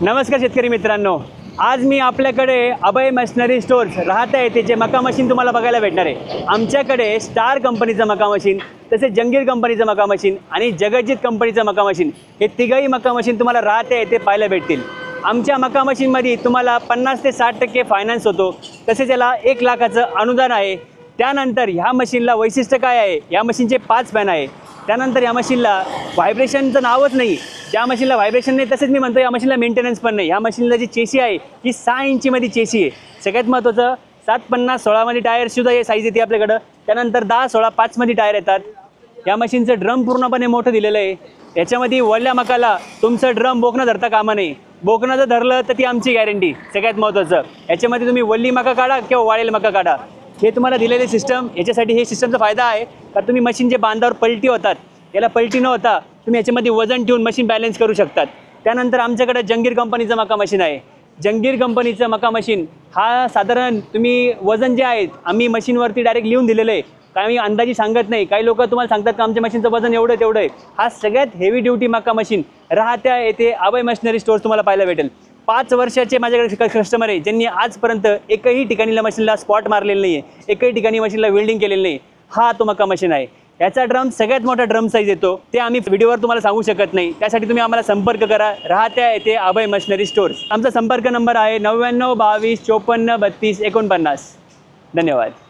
नमस्कार शेतकरी मित्रांनो. आज मी आपल्याकडे अभय मशिनरी स्टोर्स राहता येथे जे मका मशीन तुम्हाला बघायला भेटणार आहे. आमच्याकडे स्टार कंपनीचं मका मशीन तसेच जंगीर कंपनीचं मका मशीन आणि जगजित कंपनीचं मका मशीन हे तिघही मका मशीन तुम्हाला राहता ते पाहायला भेटतील. आमच्या मका मशीनमध्ये तुम्हाला पन्नास ते साठ टक्के फायनान्स होतो तसेच याला एक लाखाचं अनुदान आहे. त्यानंतर ह्या मशीनला वैशिष्ट्य काय आहे? या मशीनचे पाच फॅन आहे. त्यानंतर या मशीनला व्हायब्रेशनचं नावच नाही. या मशीनला व्हायब्रेशन नाही तसेच मी म्हणतो या मशीनला मेंटेनन्स पण नाही. या मशीनला जी चेसी आहे ती सहा इंचीमध्ये चेसी आहे. सगळ्यात महत्त्वाचं सात पन्नास सोळामध्ये टायरसुद्धा हे साईज येते आपल्याकडं. त्यानंतर दहा सोळा पाचमध्ये टायर येतात. या मशीनचं ड्रम पूर्णपणे मोठं दिलेलं आहे. याच्यामध्ये वळल्या मकाला तुमचं ड्रम बोकणं धरता कामा नाही बोकणं जर धरलं तर ती आमची गॅरंटी सगळ्यात महत्त्वाचं याच्यामध्ये तुम्ही वल्ली मका काढा किंवा वाळेल मका काढा. हे तुम्हाला दिलेले सिस्टम याच्यासाठी हे सिस्टमचा फायदा आहे. का तुम्ही मशीनचे बांधावर पलटी होतात याला पलटी न होता तुम्ही याच्यामध्ये वजन ठेवून मशीन बॅलन्स करू शकतात. त्यानंतर आमच्याकडे जंगीर कंपनीचं मका मशीन आहे. जंगीर कंपनीचं मका मशीन हा साधारण तुम्ही वजन जे आहेत आम्ही मशीनवरती डायरेक्ट लिहून दिलेलं आहे. काय मी अंदाजी सांगत नाही. काही लोक तुम्हाला सांगतात का आमच्या मशीनचं वजन एवढं तेवढं आहे. हा सगळ्यात हेवी ड्युटी मका मशीन राहत्या येथे अभय मशिनरी स्टोअर्स तुम्हाला पाहायला भेटेल. पाच वर्षाचे माझ्याकडे कस्टमर आहे ज्यांनी आजपर्यंत एकही ठिकाणी मशीनला स्पॉट मारलेलं नाही आहे एकही ठिकाणी मशीनला वेल्डिंग केलेलं नाही हा तो मका मशीन आहे. याचा ड्रम सगळ्यात मोठा ड्रम साईज येतो. ते आम्ही व्हिडिओवर तुम्हाला सांगू शकत नाही. त्यासाठी तुम्ही आम्हाला संपर्क करा. राहत्या येथे अभय मशनरी स्टोअर्स आमचा संपर्क नंबर आहे नव्याण्णव बावीस चोपन्न बत्तीस एकोणपन्नास. धन्यवाद.